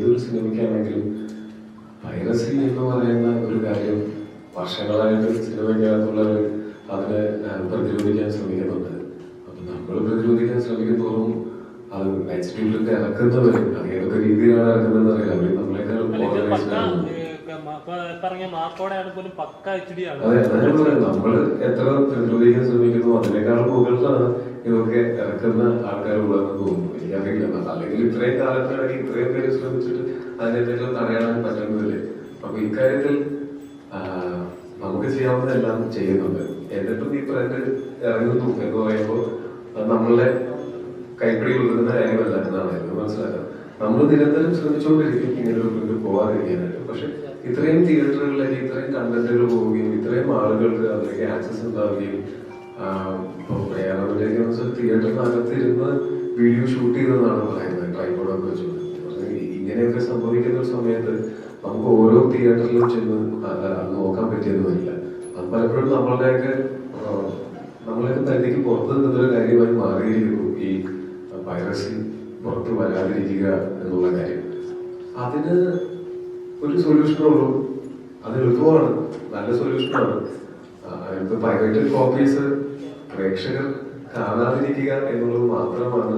ഏതൊരു സിനിമയ്ക്കാണെങ്കിലും പൈറസി എന്ന് പറയുന്ന ഒരു കാര്യം വർഷങ്ങളായിട്ട് സിനിമയ്ക്കകത്തുള്ളവർ അതിനെ പ്രതിരോധിക്കാൻ ശ്രമിക്കുന്നുണ്ട്. അപ്പൊ നമ്മൾ പ്രതിരോധിക്കാൻ ശ്രമിക്കുന്നതോറും അത് എച്ച് ഇറക്കുന്നവർ അത് ഏതൊക്കെ രീതിയിലാണ് ഇറക്കുന്നതെന്ന് അറിയില്ല. അവർ നമ്മളെക്കാൾ അതെ നമ്മൾ നമ്മൾ എത്ര പ്രതിരോധിക്കാൻ ശ്രമിക്കുന്നു അതിനേക്കാൾ മുകളിലാണ് ഇതൊക്കെ ഇറക്കുന്ന ആൾക്കാർ ഉള്ളതെന്ന് തോന്നുന്നു. എനിക്കറിയില്ല അല്ലെങ്കിൽ ഇത്രയും കാലത്തിനിടയ്ക്ക് ഇത്രയും പേര് ശ്രമിച്ചിട്ട് അതിനെന്തെങ്കിലും തടയാൻ പറ്റുന്നില്ലേ? അപ്പൊ ഇക്കാര്യത്തിൽ നമുക്ക് ചെയ്യാവുന്നതെല്ലാം ചെയ്യുന്നുണ്ട്. എന്നിട്ടും ഈ ട്രെൻഡ് ഇറങ്ങുന്നു എന്ന് പറയുമ്പോൾ അത് നമ്മളുടെ കൈപ്പിടി കൊള്ളുന്ന കാര്യമല്ല എന്നാണ് എനിക്ക് മനസ്സിലാക്കുന്നത്. നമ്മൾ നിരന്തരം ശ്രമിച്ചുകൊണ്ടിരിക്കും ഇങ്ങനെ ഒരു പ്രിന്റ് പോകാതിരിക്കാനായിട്ട്. പക്ഷെ ഇത്രയും തിയേറ്ററുകളിലേക്ക് ഇത്രയും കണ്ടന്റുകൾ പോവുകയും ഇത്രയും ആളുകൾക്ക് അതിലേക്ക് ആക്സസ് ഉണ്ടാവുകയും തിയേറ്ററിനകത്ത് ഇരുന്ന് വീഡിയോ ഷൂട്ട് ചെയ്തതാണ് പറയുന്നത് ട്രൈബോർഡ് ഒക്കെ പക്ഷേ ഇങ്ങനെയൊക്കെ സംഭവിക്കുന്ന സമയത്ത് നമുക്ക് ഓരോ തിയേറ്ററിലും ചെന്ന് നോക്കാൻ പറ്റിയെന്ന് വരില്ല. അത് പലപ്പോഴും നമ്മളുടെയൊക്കെ നമ്മളൊക്കെ പരിധിക്ക് പുറത്ത് നിന്നൊരു കാര്യമായി മാറിയിരിക്കുന്നു ഈ വൈറസ് പുറത്ത് വരാതിരിക്കുക എന്നുള്ള കാര്യം. അതിന് ഒരു സൊല്യൂഷനേ ഉള്ളൂ. അത് എളുപ്പമാണ്. നല്ല സൊല്യൂഷനാണ് പ്രൈവറ്റ് കോപ്പീസ് പ്രേക്ഷകർ കാണാതിരിക്കുക എന്നുള്ളത് മാത്രമാണ്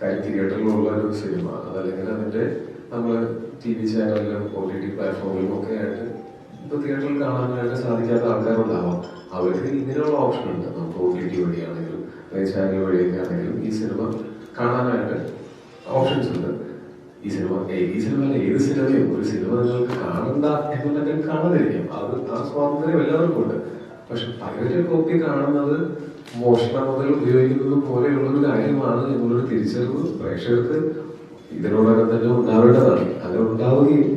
കാര്യം തിയേറ്ററിലുള്ള ഒരു സിനിമ. അതല്ലെങ്കിൽ അതിന്റെ നമ്മൾ ടി വി ചാനലിലും ഒ ടി ടി പ്ലാറ്റ്ഫോമിലും ഒക്കെ ആയിട്ട് ഇപ്പൊ തിയേറ്ററിൽ കാണാനായിട്ട് സാധിക്കാത്ത ആൾക്കാരുണ്ടാവാം. അവർക്ക് ഇങ്ങനെയുള്ള ഓപ്ഷൻ ഉണ്ട്. നമുക്ക് ഒ ടി ടി വഴിയാണെങ്കിലും ചാനൽ വഴിയൊക്കെ ആണെങ്കിലും ഈ സിനിമ കാണാനായിട്ട് ഓപ്ഷൻസ് ഉണ്ട്. ഈ സിനിമ ഈ സിനിമ അല്ല ഏത് സിനിമയും ഒരു സിനിമ നിങ്ങൾക്ക് കാണണ്ട എന്നുണ്ടെങ്കിൽ കാണാതിരിക്കാം. അത് ആ സ്വാതന്ത്ര്യം എല്ലാവർക്കും ഉണ്ട്. പക്ഷെ പലരും കോപ്പി കാണുന്നത് മോഷണം മുതൽ ഉപയോഗിക്കുന്നത് പോലെയുള്ളൊരു കാര്യമാണ് എന്നുള്ളൊരു തിരിച്ചറിവ് പ്രേക്ഷകർക്ക് ഇതിനോടകം തന്നെ ഉണ്ടാവേണ്ടതാണ്. അങ്ങനെ ഉണ്ടാവുകയും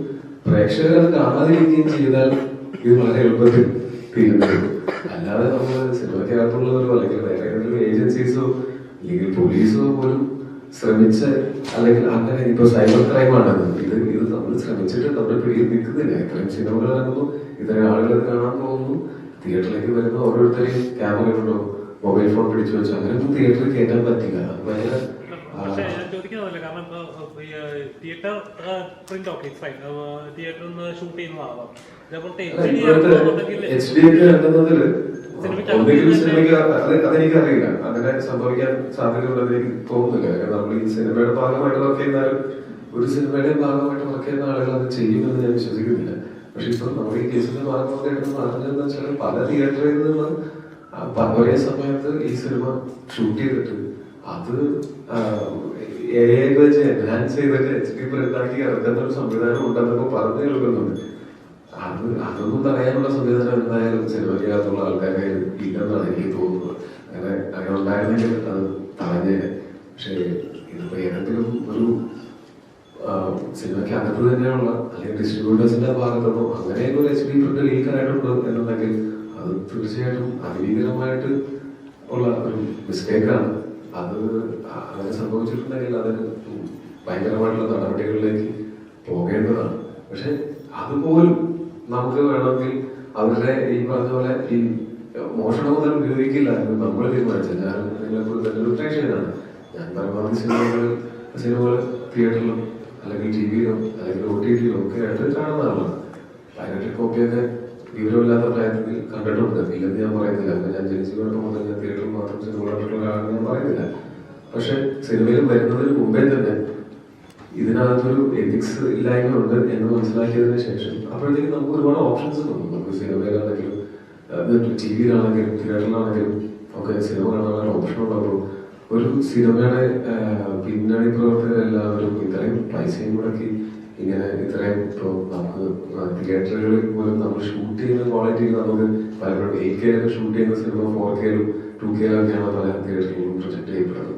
പ്രേക്ഷകർ അത് കാണാതിരിക്കുകയും ചെയ്താൽ ഇത് വളരെ എളുപ്പത്തിൽ തീരുന്നത്. അല്ലാതെ നമ്മൾ സിനിമയ്ക്കകത്തുള്ളവരോ അല്ലെങ്കിൽ വേറെ ഏതെങ്കിലും ഏജൻസീസോ അല്ലെങ്കിൽ പോലീസോ പോലും ശ്രമിച്ച് അല്ലെങ്കിൽ അങ്ങനെ ഇപ്പൊ സൈബർ ക്രൈം ആണെന്ന് ഇത് ഇത് നമ്മൾ ശ്രമിച്ചിട്ട് നമ്മുടെ പിടിയിൽ നിൽക്കുന്നില്ല. ഇത്രയും സിനിമകൾ ഇറങ്ങുന്നു ഇത്രയും ആളുകൾ കാണാൻ പോകുന്നു. തിയേറ്ററിലേക്ക് വരുമ്പോൾ ഓരോരുത്തരെയും ക്യാമറയുണ്ടോ മൊബൈൽ ഫോൺ പിടിച്ചു വെച്ചു? അങ്ങനെയൊന്നും തിയേറ്ററിൽ കയറ്റാൻ പറ്റില്ല. അത് ഭയങ്കര തിയേറ്റർ പ്രിന്റ് ഓക്കെ ഫൈൻ തിയേറ്ററിൽ നിന്ന് ഷൂട്ട് ചെയ്യുന്നതാവാം. ഇതേപോലത്തെ അല്ല, എച്ച് ഡി ഒക്കെ ഒന്നെങ്കിലും സിനിമയ്ക്ക് അത് അതെനിക്കറിയില്ല. അങ്ങനെ സംഭവിക്കാൻ സാധ്യതയുണ്ടെന്ന് എനിക്ക് തോന്നുന്നില്ല. കാരണം നമ്മൾ ഈ സിനിമയുടെ ഭാഗമായിട്ട് വർക്ക് ചെയ്യുന്നാലും ഒരു സിനിമയുടെ ഭാഗമായിട്ട് വർക്ക് ചെയ്യുന്ന ആളുകൾ അത് ചെയ്യുമെന്ന് ഞാൻ വിശ്വസിക്കുന്നില്ല. പക്ഷെ ഇപ്പൊ നമ്മുടെ ഈ കേസിന്റെ ഭാഗമായിട്ട് പറഞ്ഞതെന്ന് വെച്ചാൽ പല തിയേറ്ററിൽ നിന്ന് ഒരേ സമയത്ത് ഈ സിനിമ ഷൂട്ട് ചെയ്തിട്ട് അത് എ വെച്ച് എൻഹാൻസ് ചെയ്തിട്ട് എച്ച് ഡി പ്രിന്റാക്കി ഇറക്കുന്ന ഒരു സംവിധാനം ഉണ്ടെന്നൊക്കെ പറഞ്ഞു കേൾക്കുന്നുണ്ട്. അത് അതൊന്നും തടയാനുള്ള സംവിധാനം എന്തായാലും സിനിമയ്ക്കകത്തുള്ള ആൾക്കാരെ ഇല്ലെന്നാണ് എനിക്ക് തോന്നുന്നത്. അങ്ങനെ അങ്ങനെ ഉണ്ടായിരുന്നെങ്കിൽ അത് തടഞ്ഞേനെ. പക്ഷേ ഇതിപ്പോ ഏതെങ്കിലും ഒരു സിനിമയ്ക്ക് അകത്ത് തന്നെയുള്ള അല്ലെങ്കിൽ ഡിസ്ട്രിബ്യൂട്ടേഴ്സിന്റെ ഭാഗത്തുനിന്നോ അങ്ങനെ ഒരു എച്ച് ഡി പ്രിന്റ് ലീക്കായിട്ടുണ്ട് എന്നുണ്ടെങ്കിൽ അത് തീർച്ചയായിട്ടും അതിഭീകരമായിട്ട് ഉള്ള ഒരു മിസ്റ്റേക്കാണ് അത് അങ്ങനെ സംഭവിച്ചിട്ടുണ്ടെങ്കിൽ അതിന് ഭയങ്കരമായിട്ടുള്ള നടപടികളിലേക്ക് പോകേണ്ടതാണ്. പക്ഷെ അതുപോലും നമുക്ക് വേണമെങ്കിൽ അവരുടെ ഈ പറഞ്ഞ പോലെ ഈ മോഷണം മുതൽ ഉപയോഗിക്കില്ല എന്ന് നമ്മൾ തീരുമാനിച്ചത്. ഞാൻ നിങ്ങളെപ്പോഴും തന്നെ ഞാൻ പരമാവധി സിനിമകൾ സിനിമകൾ തിയേറ്ററിലും അല്ലെങ്കിൽ ടി വിയിലോ അല്ലെങ്കിൽ ഒ ടി ടിയിലോ ഒക്കെ ആയിട്ട് കാണുന്നതാണ്. പൈററ്റ് കോപ്പിയൊക്കെ വിവരമില്ലാത്ത പ്രായത്തിൽ കണ്ടിട്ടുണ്ട്. ഇല്ലെന്ന് ഞാൻ പറയുന്നില്ല. അപ്പം ഞാൻ ജനിച്ചു വീണപ്പോൾ മുതൽ ഞാൻ തിയേറ്ററിൽ മാത്രം സിനിമ കണ്ടിട്ടുള്ള ഞാൻ പറയുന്നില്ല. പക്ഷെ സിനിമയിൽ വരുന്നതിന് മുമ്പേ തന്നെ ഇതിനകത്തൊരു എത്തിക്സ് ഇല്ലായ്മ ഉണ്ട് എന്ന് മനസ്സിലാക്കിയതിന് ശേഷം അപ്പോഴത്തേക്ക് നമുക്ക് ഒരുപാട് ഓപ്ഷൻസ് വന്നു നമുക്ക് സിനിമയിലാണെങ്കിലും ടി വിയിലാണെങ്കിലും തിയേറ്ററിലാണെങ്കിലും ഒക്കെ സിനിമ കാണാനുള്ള ഓപ്ഷൻ ഉള്ളപ്പോൾ ഒരു സിനിമയുടെ പിന്നണി പ്രവർത്തകരെല്ലാവരും ഇത്രയും പൈസയും മുടക്കി ഇങ്ങനെ ഇത്രയും ഇപ്പോൾ നമുക്ക് തിയേറ്ററുകളിൽ പോലും നമ്മൾ ഷൂട്ട് ചെയ്യുന്ന ക്വാളിറ്റിയിൽ നമുക്ക് പലപ്പോഴും എയ്റ്റ് കെയിലൊക്കെ ഷൂട്ട് ചെയ്യുന്ന സിനിമ ഫോർ കെയിലും ടു കെയിലൊക്കെയാണ് പല തിയേറ്ററുകളിലും പ്രൊജക്ട് ചെയ്യപ്പെടുന്നത്.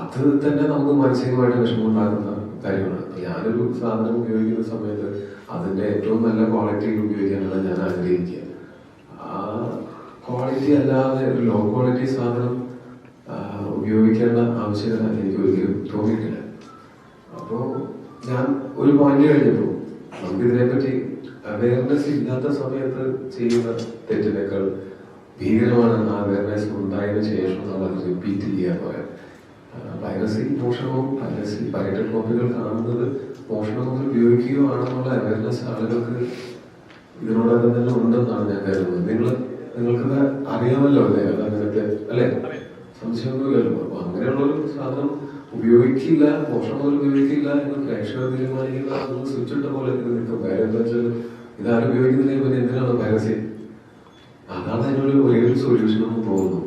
അത് തന്നെ നമുക്ക് മാനസികമായിട്ട് വിഷമമുണ്ടാക്കുന്ന കാര്യമാണ്. ഞാനൊരു സാധനം ഉപയോഗിക്കുന്ന സമയത്ത് അതിന്റെ ഏറ്റവും നല്ല ക്വാളിറ്റിയിൽ ഉപയോഗിക്കാനാണ് ഞാൻ ആഗ്രഹിക്കുക. ആ ക്വാളിറ്റി അല്ലാതെ ഒരു ലോ ക്വാളിറ്റി സാധനം ഉപയോഗിക്കേണ്ട ആവശ്യകത എനിക്ക് ഒരിക്കലും തോന്നിയിട്ടില്ല. അപ്പോൾ ഞാൻ ഒരു പോയിന്റ് കഴിഞ്ഞപ്പോൾ നമുക്ക് ഇതിനെപ്പറ്റി അവയർനെസ് ഇല്ലാത്ത സമയത്ത് ചെയ്യുന്ന തെറ്റിനേക്കാൾ ഭീകരമാണ് ആ അവയർനെസ് ഉണ്ടായതിനു ശേഷം നമ്മൾ അത് റിപ്പീറ്റ് ചെയ്യാൻ പറയാം. വൈറസി മോഷണവും വൈറസി പൈററ്റ് കോപ്പികൾ കാണുന്നത് മോഷണം മുതൽ ഉപയോഗിക്കുകയോ അവയർനെസ് ആളുകൾക്ക് ഇതിനോടകം തന്നെ ഉണ്ടെന്നാണ് ഞാൻ കരുതുന്നത്. നിങ്ങൾ നിങ്ങൾക്കത് അറിയാമല്ലോ അല്ലേ? അതങ്ങനത്തെ അല്ലേ. സംശയമൊന്നുമില്ലല്ലോ അപ്പൊ അങ്ങനെയുള്ളൊരു സാധനം ഉപയോഗിക്കില്ല പോഷണമൊന്നും ഉപയോഗിക്കില്ല എന്ന് പ്രേക്ഷകർ തീരുമാനിക്കുന്ന ഒന്ന് സ്വിച്ചിട്ട പോലെ നിൽക്കും കാര്യം എന്താ വെച്ചാൽ ഇതാരും ഉപയോഗിക്കുന്നതിനെ പിന്നെ എന്തിനാണ് പരസ്യം? അതാണ് അതിനൊരു വലിയൊരു സൊല്യൂഷൻ എന്ന് തോന്നുന്നു.